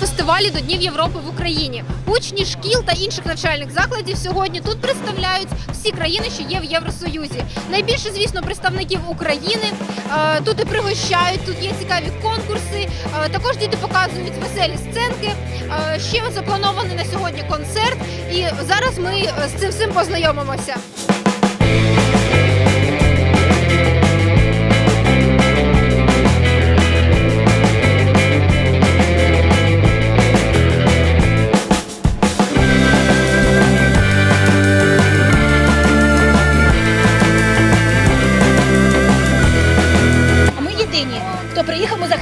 фестивалі до Днів Європи в Україні. Учні шкіл та інших навчальних закладів сьогодні тут представляють всі країни, що є в Євросоюзі. Найбільше, звісно, представників України. Е, Тут і пригощають, тут є цікаві конкурси. Е, Також діти показують веселі сценки. Е, Ще запланований на сьогодні концерт. І зараз ми з цим всім познайомимося.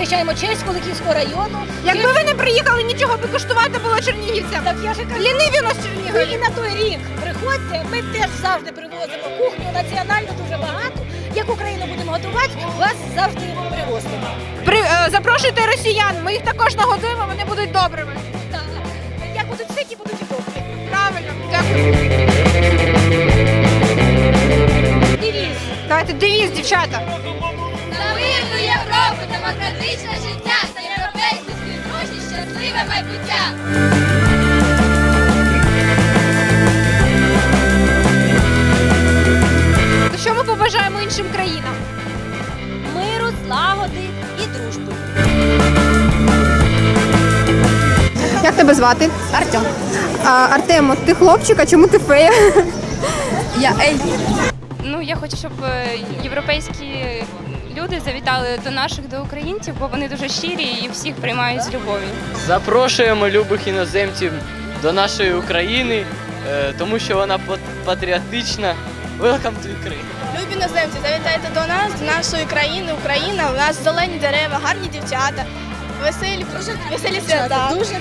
Захищаємо честь Куликівського району. Якби ви не приїхали, нічого би коштувати було чернігівцям. Так я ж і кажу, Ліниві нас ви і на той рік приходьте, ми теж завжди привозимо кухню, національно дуже багато. Яку країну будемо готувати, вас завжди привозимо. При, е, запрошуйте росіян, ми їх також нагодуємо, вони будуть добрими. Так. Як будуть ситі, будуть і добрі. Правильно, дякую. Девіз. Давайте девіз, дівчата. Європу, демократичне життя та європейську співдружність, щасливе майбуття. Що ми побажаємо іншим країнам? Миру, злагоди і дружби. Як тебе звати? Артем. А, Артем, ти хлопчик, а чому ти фея? Я Ель. Ну, я хочу, щоб е, європейські люди завітали до наших, до українців, бо вони дуже щирі і всіх приймають з любов'ю. Запрошуємо любих іноземців до нашої України, е, тому що вона пат- патріотична. Welcome to Ukraine! Любі іноземці, завітайте до нас, до нашої країни, Україна. У нас зелені дерева, гарні дівчата, веселі, веселі свята. Дуже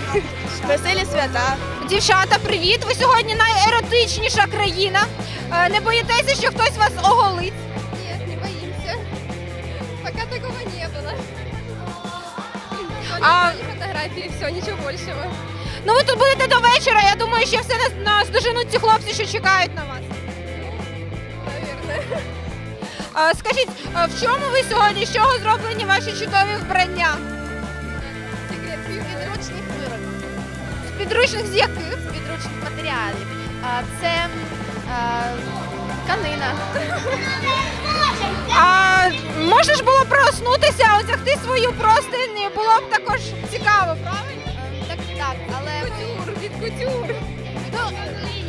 веселі свята. Дівчата, привіт! Ви сьогодні найеротичніша країна. Е, Не боїтеся, що хтось вас оголить? А- Только фотографии, все, ничего большего. Ну ви тут будете до вечора. Я думаю, що все нас, нас доженуть ці хлопці, що чекають на вас. Наверное. А, Скажіть, а в чому ви сьогодні? З чого зроблені ваші чудові вбрання? Підручних виробів. З підручних з яких? З підручних матеріалів. А, Це а, тканина. Ж було проснутися, одягти свою простинь, було б також цікаво, правильно? Ем, Так, так, але кутюр, від кутюр. Ну,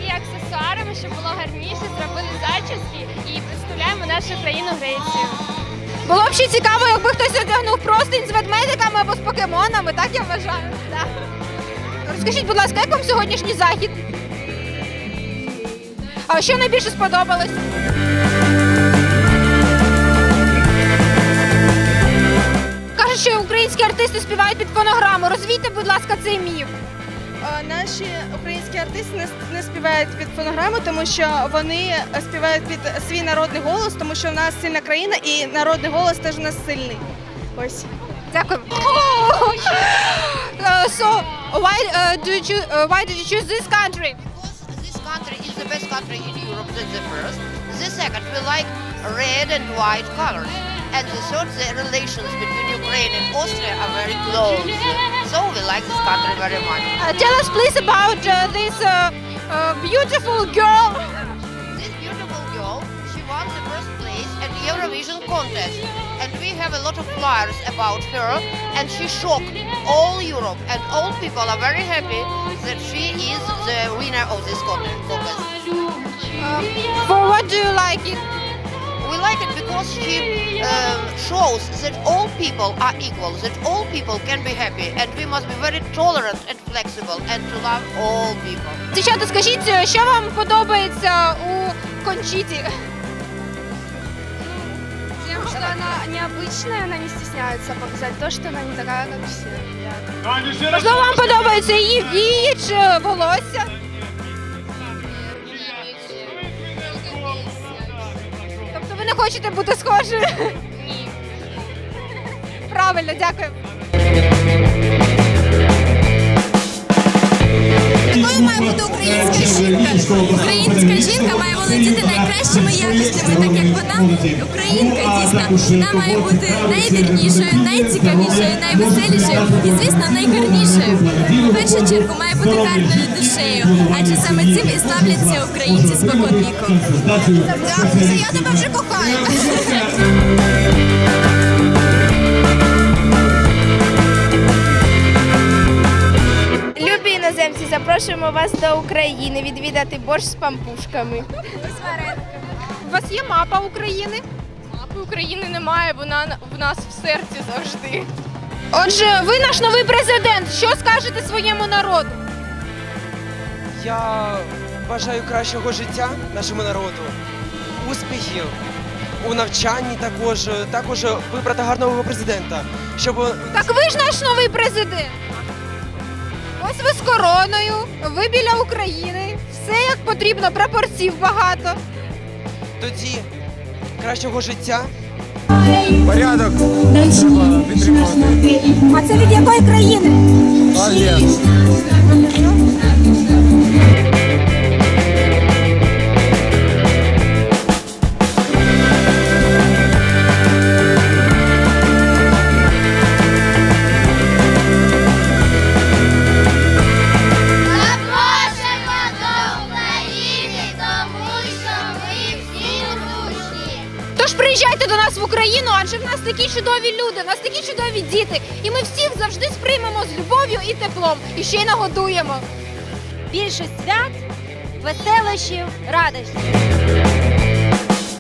і аксесуарами, щоб було гарніше, зробили зачіски і представляємо нашу країну Грецію. Було б ще цікаво, якби хтось одягнув простинь з ведмедиками або з покемонами, так я вважаю. Так. Розкажіть, будь ласка, як вам сьогоднішній захід? А що найбільше сподобалось? Українські артисти співають під фонограму. Розвійте, будь ласка, цей міф. Е, Наші українські артисти не, співають під фонограму, тому що вони співають під свій народний голос, тому що в нас сильна країна і народний голос теж у нас сильний. Ось. Дякую. Uh, so, why uh, do you uh, why did you choose this country? Because this country is the best country in Europe, that's the first. The second, we like red and white colors. And the third, the relations between Ukraine and Austria are very close. So we like this country very much. Uh, tell us please about uh, this uh, uh, beautiful girl. This beautiful girl, she won the first place at the Eurovision contest. And we have a lot of flyers about her. And she shocked all Europe. And all people are very happy that she is the winner of this contest. Uh, for what do you like it? We like it because she um, shows that all people are equal, that all people can be happy, and we must be very tolerant and flexible, and to love all people. Дівчата, скажіть, е, що вам подобається у Кончіті? Тем, что она необычная, она не стесняется показать то, что она не такая, как все. Можливо, вам подобаються її вії чи волосся? Хочете бути схожою? Ні. Правильно, дякую. Українка дійсно. Вона має бути найвірнішою, найцікавішою, найвеселішою і, звісно, найгарнішою. В першу чергу має бути гарною душею, адже саме цим і славляться українці спокон віку. Я тебе вже кохаю. Любі іноземці, запрошуємо вас до України відвідати борщ з пампушками. Є мапа України? Мапи України немає, вона в нас в серці завжди. Отже, ви наш новий президент. Що скажете своєму народу? Я бажаю кращого життя нашому народу, успіхів у навчанні також, також вибрати гарного президента, щоб Так ви ж наш новий президент. Ось ви з короною, ви біля України. Все як потрібно, прапорців багато. Тоді кращого життя. Порядок треба підтримувати. А це від якої країни? Молодець. Нас адже в нас такі чудові люди, в нас такі чудові діти. І ми всіх завжди сприймемо з любов'ю і теплом. І ще й нагодуємо. Більше свят, веселощів, радощів.